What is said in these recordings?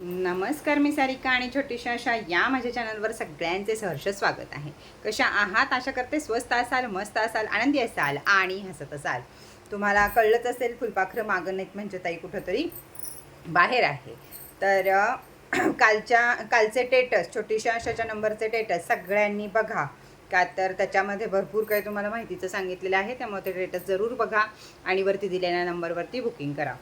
नमस्कार मी सारिका आणि छोटीशा अशा या माझ्या चॅनलवर सगळ्यांचे सहर्ष स्वागत आहे. कशा आहात? आशा करते स्वस्त असाल मस्त असाल आनंदी असाल आणि हसत असाल. तुम्हाला कळलंच असेल फुलपाखरं मागं नाहीत म्हणजे ताई कुठंतरी बाहेर आहे. तर कालच्या कालचे टेटस छोटीशा अशाच्या नंबरचे टेटस सगळ्यांनी बघा. का तर त्याच्यामध्ये भरपूर काही तुम्हाला माहितीचं सांगितलेलं आहे त्यामुळे ते टेटस जरूर बघा आणि वरती दिलेल्या नंबरवरती बुकिंग करा.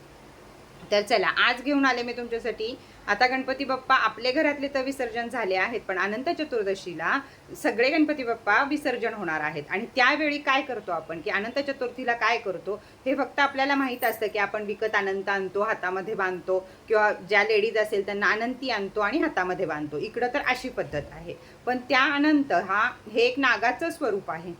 तर चला आज घेऊन आले मी तुमच्यासाठी आता गणपती बाप्पा आपले घरातले तर विसर्जन झाले आहेत पण अनंत चतुर्दशीला सगळे गणपती बाप्पा विसर्जन होणार आहेत. आणि त्यावेळी काय करतो आपण? की अनंत चतुर्थीला काय करतो? हे फक्त आपल्याला माहीत असतं की आपण विकत अनंत आणतो हातामध्ये बांधतो किंवा ज्या लेडीज असेल त्यांना अनंती आणतो आणि हातामध्ये बांधतो. इकडं तर अशी पद्धत आहे. पण त्या अनंत हा हे एक नागाचं स्वरूप आहे.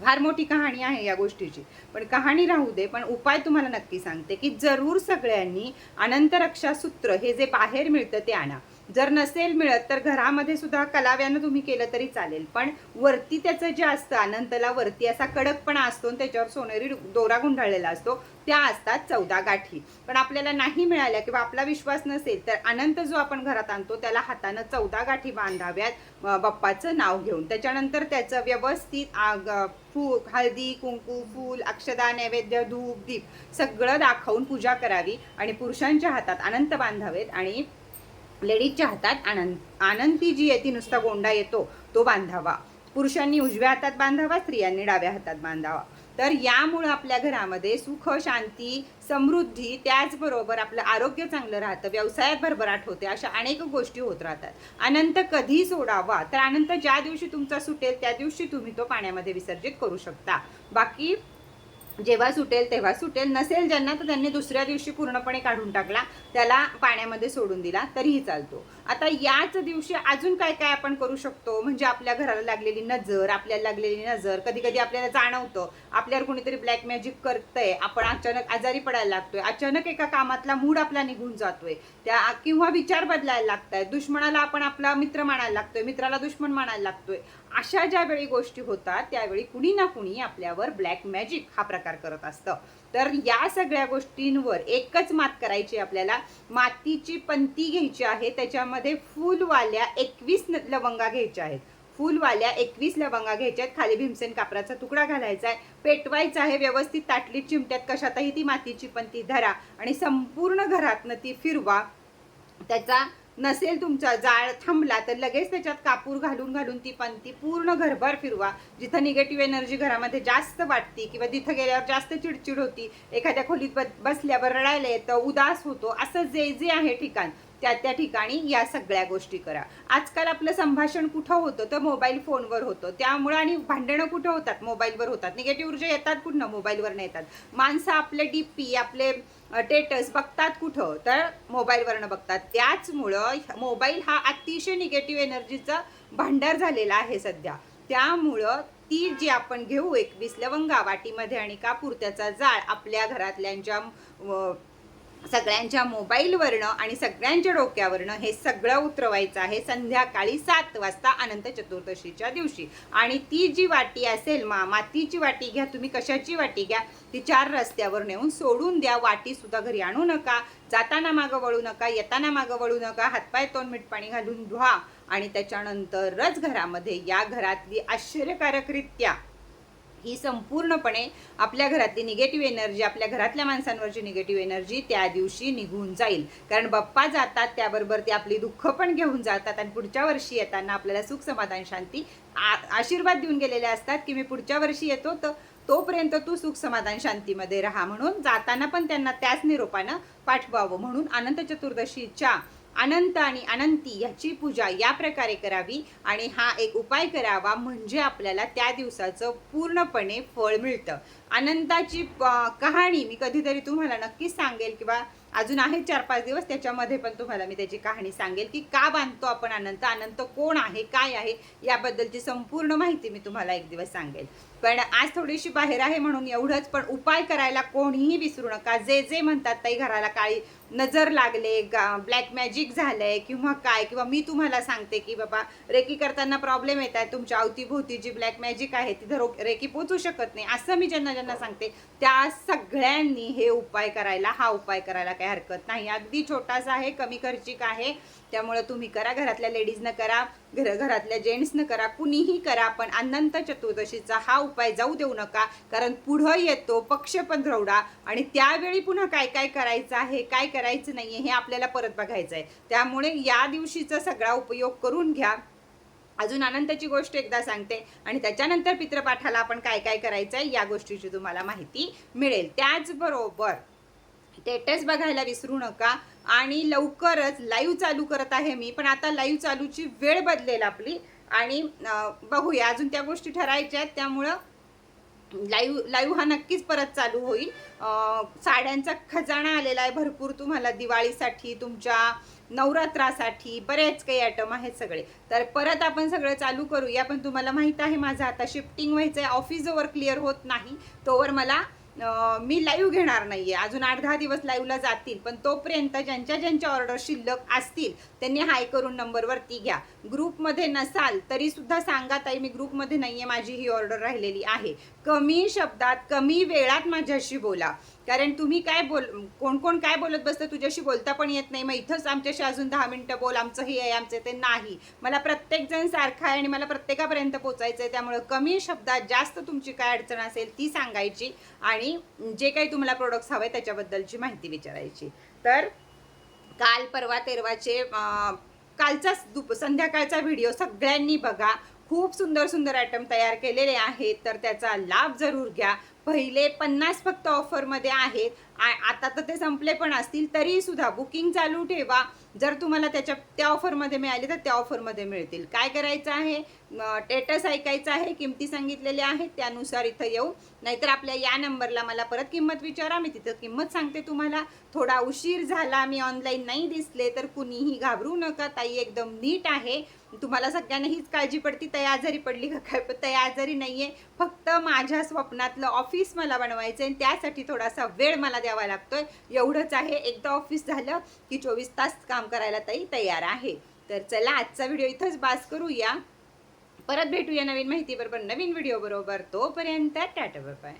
फार मोठी कहाणी आहे या गोष्टीची. पण कहाणी राहू दे पण उपाय तुम्हाला नक्की सांगते की जरूर सगळ्यांनी अनंतरक्षासूत्र सूत्र हे जे बाहेर मिळतं ते आणा. जर नसेल मिळत तर घरामध्ये सुद्धा कलाव्यानं तुम्ही केलं तरी चालेल. पण वरती त्याचं जे असतं अनंतला वरती असा कडकपणा असतो आणि त्याच्यावर सोनेरी दोरा गुंडाळलेला असतो त्या असतात चौदा गाठी. पण आपल्याला नाही मिळाल्या किंवा आपला विश्वास नसेल तर अनंत जो आपण घरात आणतो त्याला हातानं चौदा गाठी बांधाव्यात बाप्पाचं नाव घेऊन. त्याच्यानंतर त्याचं व्यवस्थित आग फू हळदी कुंकू फूल अक्षदा नैवेद्य धूप दीप सगळं दाखवून पूजा करावी आणि पुरुषांच्या हातात अनंत बांधावेत आणि लेडीजच्या हातात आनंद आनंदी जी आहे ती नुसता गोंडा येतो तो बांधावा. पुरुषांनी उजव्या हातात बांधावा स्त्रियांनी डाव्या हातात बांधावा. तर यामुळं आपल्या घरामध्ये सुख शांती समृद्धी त्याचबरोबर आपलं आरोग्य चांगलं राहतं व्यवसायात भरभराट होते अशा अनेक गोष्टी होत राहतात. अनंत कधी सोडावा? तर अनंत ज्या दिवशी तुमचा सुटेल त्या दिवशी तुम्ही तो पाण्यामध्ये विसर्जित करू शकता. बाकी जेव्हा सुटेल तेव्हा सुटेल. नसेल ज्यांना तर त्यांनी दुसऱ्या दिवशी पूर्णपणे काढून टाकला. त्याला पाण्यामध्ये सोडून दिला. तरीही चालतो. आता याच दिवशी अजून काय काय आपण करू शकतो? म्हणजे आपल्या घराला लागलेली नजर आपल्याला लागलेली नजर कधी कधी आपल्याला जाणवतं आपल्यावर कोणीतरी ब्लॅक मॅजिक करतंय आपण अचानक आजारी पडायला लागतोय अचानक एका कामातला मूड आपला निघून जातोय त्या किंवा विचार बदलायला लागतायत दुश्मनाला आपण आपला मित्र मानायला लागतोय मित्राला दुश्मन मानायला लागतोय अशा ज्या वेळी गोष्टी होतात त्यावेळी कुणी ना कुणी आपल्यावर ब्लॅक मॅजिक हा प्रकार करत असतं. तर या सगळ्या गोष्टींवर एकच मात करायची आपल्याला. मातीची पंती घ्यायची आहे त्याच्यामध्ये फुलवाल्या एकवीस लवंगा घ्यायच्या आहेत. फुलवाल्या एकवीस लवंगा घ्यायच्या आहेत. खाली भीमसेन कापराचा तुकडा घालायचा आहे. पेटवायचा आहे व्यवस्थित ताटलीत चिमट्यात कशातही ती मातीची पंती धरा आणि संपूर्ण घरातनं ती फिरवा. त्याचा नसेल तुमचा जाळ थांबला तर लगेच त्याच्यात कापूर घालून घालून ती पंती पूर्ण घरभर फिरवा. जिथं निगेटिव्ह एनर्जी घरामध्ये जास्त वाटते किंवा तिथं गेल्यावर जास्त चिडचिड होती एखाद्या खोलीत बसल्यावर रडायला येतं उदास होतो असं जे जे आहे ठिकाण. त्या त्या ठिकाणी या सगळ्या गोष्टी करा. आजकाल आपलं संभाषण कुठं होतं? तर मोबाईल फोनवर होतं. त्यामुळं आणि भांडणं कुठं होतात? मोबाईलवर होतात. निगेटिव्ह ऊर्जा येतात कुठं मोबाईलवर येतात. माणसं आपले डी पी आपले टेटस बघतात कुठं? तर मोबाईलवरनं बघतात. त्याचमुळं मोबाईल हा अतिशय निगेटिव्ह एनर्जीचा भांडार झालेला आहे सध्या. त्यामुळं ती जी आपण घेऊ एकवीस लवंगा वाटीमध्ये आणि कापूर त्याचा जाळ आपल्या घरातल्यांच्या सगळ्यांच्या मोबाईलवरनं आणि सगळ्यांच्या डोक्यावरनं हे सगळं उतरवायचं आहे संध्याकाळी सात वाजता अनंत चतुर्दशीच्या दिवशी. आणि ती जी वाटी असेल मा मातीची वाटी घ्या तुम्ही कशाची वाटी घ्या ती चार रस्त्यावर नेऊन सोडून द्या. वाटीसुद्धा घरी आणू नका जाताना मागं वळू नका येताना मागं वळू नका हातपाय तोंड मीठ पाणी घालून धुवा. आणि त्याच्यानंतरच घरामध्ये या घरातली आश्चर्यकारकरित्या ही संपूर्णपणे आपल्या घरातली निगेटिव्ह एनर्जी आपल्या घरातल्या माणसांवरची निगेटिव्ह एनर्जी त्या दिवशी निघून जाईल. कारण बाप्पा जातात त्याबरोबर ते आपली दुःख पण घेऊन जातात आणि पुढच्या वर्षी येताना आपल्याला सुख समाधान शांती आशीर्वाद देऊन गेलेले असतात की मी पुढच्या वर्षी येतो तर तोपर्यंत तू सुख समाधान शांतीमध्ये राहा म्हणून जाताना पण त्यांना त्याच निरोपानं पाठवावं म्हणून अनंत चतुर्दशीच्या अनंत आणि अनंती ह्याची पूजा या प्रकारे करावी आणि हा एक उपाय करावा म्हणजे आपल्याला त्या दिवसाचं पूर्णपणे फळ मिळतं. अनंताची कहाणी मी कधीतरी तुम्हाला नक्कीच सांगेल किंवा अजून आहे चार पाच दिवस त्याच्यामध्ये पण तुम्हाला मी त्याची कहाणी सांगेल की का बांधतो आपण अनंत अनंत कोण आहे काय आहे याबद्दलची संपूर्ण माहिती मी तुम्हाला एक दिवस सांगेल. पण आज थोडीशी बाहेर आहे म्हणून एवढंच पण उपाय करायला कोणीही विसरू नका. जे जे म्हणतात ताई घराला काळी नजर लागले ब्लॅक मॅजिक झालंय किंवा काय किंवा मी तुम्हाला सांगते की बाबा रेकी करताना प्रॉब्लेम येत आहे तुमच्या अवतीभोवती जी ब्लॅक मॅजिक आहे ती धरो रेकी पोचू शकत नाही. असं मी ज्यांना ज्यांना सांगते त्या सगळ्यांनी हे उपाय करायला हा उपाय करायला काही हरकत नाही. अगदी छोटासा आहे कमी खर्चिक आहे. त्यामुळे तुम्ही करा घरातल्या लेडीजनं करा घर घरातल्या जेंट्सनं करा कुणीही करा पण अनंत चतुर्दशीचा हा उपाय जाऊ देऊ नका कारण पुढं येतो पक्ष पंधरवडा आणि त्यावेळी पुन्हा काय काय करायचं आहे काय करायचं नाहीये हे आपल्याला परत बघायचं आहे. त्यामुळे या दिवशीचा सगळा उपयोग करून घ्या. अजून अनंताची गोष्ट एकदा सांगते. आणि त्याच्यानंतर पित्रपाठाला आपण काय काय करायचं आहे या गोष्टीची तुम्हाला माहिती मिळेल. त्याचबरोबर स्टेटस बघायला विसरू नका. आणि लवकरच लाईव्ह चालू करत आहे मी पण आता लाईव्ह चालूची वेळ बदलेल आपली. आणि बघूया. अजून त्या गोष्टी ठरायच्या आहेत. त्यामुळं लाईव्ह लाईव्ह हा नक्कीच परत चालू होईल. साड्यांचा खजाना आलेला आहे भरपूर तुम्हाला दिवाळीसाठी तुमच्या नवरात्रासाठी बरेच काही आयटम आहेत सगळे. तर परत आपण सगळं चालू करूया पण तुम्हाला माहीत आहे माझं आता शिफ्टिंग व्हायचं आहे ऑफिस जोवर क्लिअर होत नाही. तोवर मला मी लाईव्ह घेणार नाहीये. अजून आठ दहा दिवस लाईव्हला जातील पण तोपर्यंत ज्यांच्या ज्यांच्या ऑर्डर शिल्लक असतील त्यांनी हाय करून नंबरवरती घ्या. ग्रुपमध्ये नसाल तरी सुद्धा सांगा ताई मी ग्रुपमध्ये नाहीये माझी ही ऑर्डर राहिलेली आहे. कमी शब्दात कमी वेळात माझ्याशी बोला. कारण तुम्ही काय बोल कोण कोण काय बोलत बसतं तुझ्याशी बोलता पण येत नाही. मग इथंच आमच्याशी अजून दहा मिनटं बोल आमचं हे आहे आमचं ते नाही. मला प्रत्येक जण सारखा आहे आणि मला प्रत्येकापर्यंत पोचायचं आहे त्यामुळं कमी शब्दात जास्त तुमची काय अडचण असेल ती सांगायची आणि जे काही तुम्हाला प्रोडक्ट्स हवे त्याच्याबद्दलची माहिती विचारायची. तर काल परवा तेरवाचे कालचाच कालचा दुप संध्याकाळचा व्हिडिओ सगळ्यांनी बघा. खूप सुंदर सुंदर आयटम तयार केलेले आहेत. तर त्याचा लाभ जरूर घ्या. पहिले पन्नास फक्त ऑफरमध्ये आहेत. आता तर ते संपले पण असतील तरी सुद्धा बुकिंग चालू ठेवा. जर तुम्हाला त्याच्या त्या ऑफरमध्ये मिळाली तर त्या ऑफरमध्ये मिळतील. काय करायचं आहे? टेटस ऐकायचं आहे किमती सांगितलेल्या आहेत त्यानुसार इथं येऊ. नाहीतर आपल्या या नंबरला मला परत किंमत विचारा मी तिथं किंमत सांगते तुम्हाला. थोडा उशीर झाला मी ऑनलाईन नाही दिसले तर कुणीही घाबरू नका. ताई एकदम नीट आहे. तुम्हाला सगळ्यांना हीच काळजी पडती तया आजारी पडली का काय? पण तया आजारी आहे फक्त माझ्या स्वप्नातलं ऑफिस मला बनवायचं आहे त्यासाठी थोडासा वेळ मला द्यावा लागतोय. एवढंच आहे. एकदा ऑफिस झालं की चोवीस तास काम करायला ताई तयार आहे. तर चला आजचा व्हिडिओ इथंच बास करूया. परत भेटूया नवीन माहिती बरोबर नवीन व्हिडिओ बरोबर. तोपर्यंत टाटा बाय